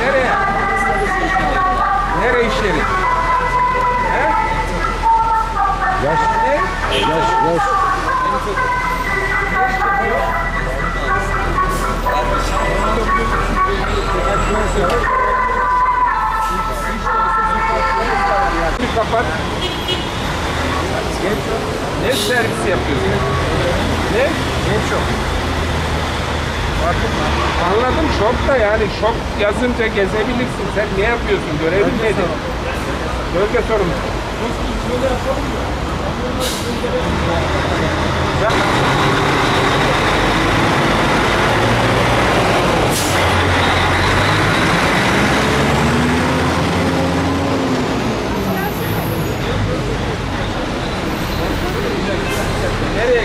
nereye? Nereye işleri? He? Yaş, Ne? yaş, yaş. Kapat. Geç. Ne servis yapıyorsun? Ne? Geç yok. Anladım şok da yani şok yazınca gezebilirsin. Sen ne yapıyorsun? Görevin nedir? Bölge sorumlusu. Nereye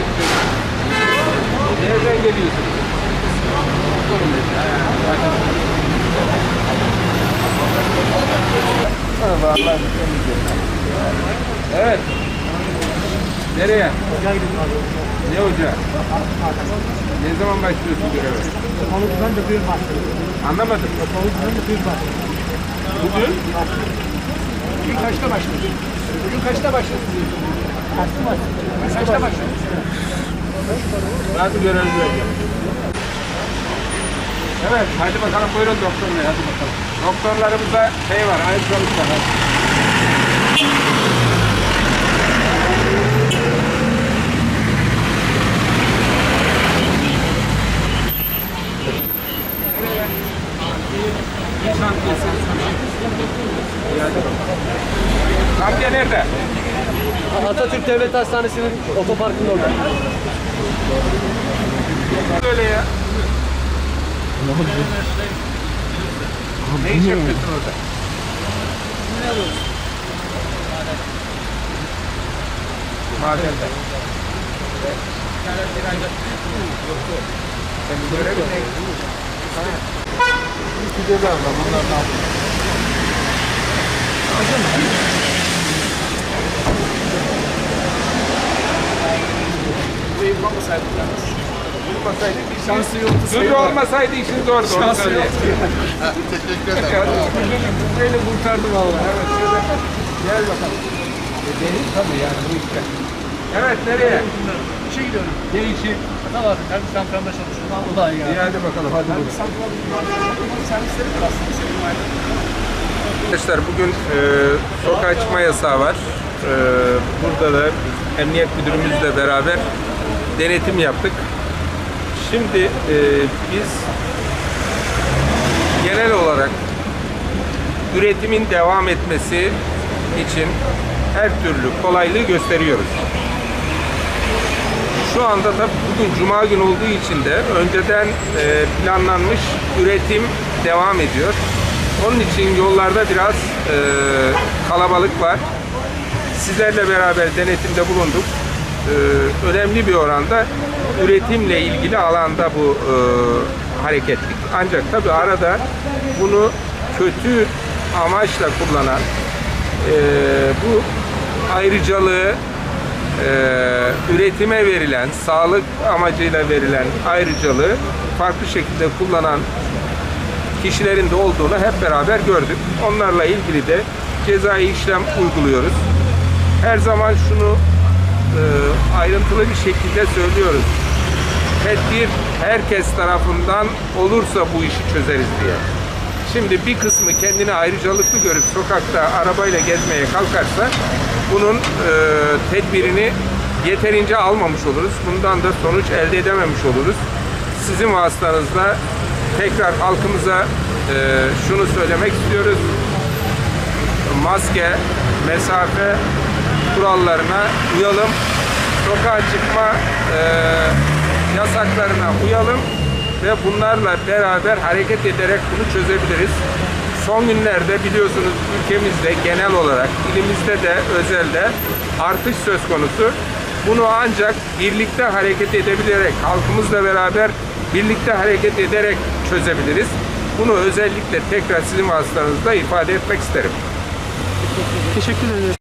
gidiyorsun? Nereden geliyorsun? Evet. Nereye? Ne hoca? Ne zaman başlıyorsun göreve? Ben de büyük başladım. Anlamadım. Ben de büyük başladım. Bugün Bugün kaçta başladı? Bugün kaçta başladı? Kaçta görevli vereceğim. Evet, hadi bakalım buyurun doktor bey, hadi bakalım. Doktorlarımızda şey var, ayrıcalık var. Atatürk Devlet Hastanesi'nin otoparkının orada. Böyle ya. Ne iş yapıyorsun orada? Madende. Senin görevin ne? Gideceğiz abla bunlar ne yapıyor? Olmasaydı bir Şansı yoktu. Müdür olmasaydı işin zordu. Şansı yoktu. Teşekkür ederim. Beni kurtardı vallahi. Evet, şöyle gel bakalım. E, benim tabii yani bu işte. Evet, nereye? İşe gidiyorum. Ne için? Ne var? Kendi şampiyonda çalışıyorum. O da iyi İyi hadi bakalım, hadi buyurun. Servisleri var aslında senin. Arkadaşlar bugün e, sokağa çıkma yasağı var. E, burada da emniyet müdürümüzle beraber denetim yaptık. Şimdi e, biz genel olarak üretimin devam etmesi için her türlü kolaylığı gösteriyoruz. Şu anda tabii bugün Cuma günü olduğu için de önceden e, planlanmış üretim devam ediyor. Onun için yollarda biraz e, kalabalık var. Sizlerle beraber denetimde bulunduk. E, önemli bir oranda üretimle ilgili alanda bu e, hareketlik. Ancak tabii arada bunu kötü amaçla kullanan e, bu ayrıcalığı ee, üretime verilen, sağlık amacıyla verilen ayrıcalığı farklı şekilde kullanan kişilerin de olduğunu hep beraber gördük. Onlarla ilgili de cezai işlem uyguluyoruz. Her zaman şunu ayrıntılı bir şekilde söylüyoruz. Tedbir herkes tarafından olursa bu işi çözeriz diye. Şimdi bir kısmı kendini ayrıcalıklı görüp sokakta arabayla gezmeye kalkarsa bunun e, tedbirini yeterince almamış oluruz. Bundan da sonuç elde edememiş oluruz. Sizin vasıtanızda tekrar halkımıza e, şunu söylemek istiyoruz. Maske, mesafe kurallarına uyalım. Sokağa çıkma e, yasaklarına uyalım ve bunlarla beraber hareket ederek bunu çözebiliriz. Son günlerde biliyorsunuz ülkemizde genel olarak ilimizde de özelde artış söz konusu. Bunu ancak birlikte hareket edebilerek, halkımızla beraber birlikte hareket ederek çözebiliriz. Bunu özellikle tekrar sizin vasıtanızda ifade etmek isterim. Teşekkür ederim.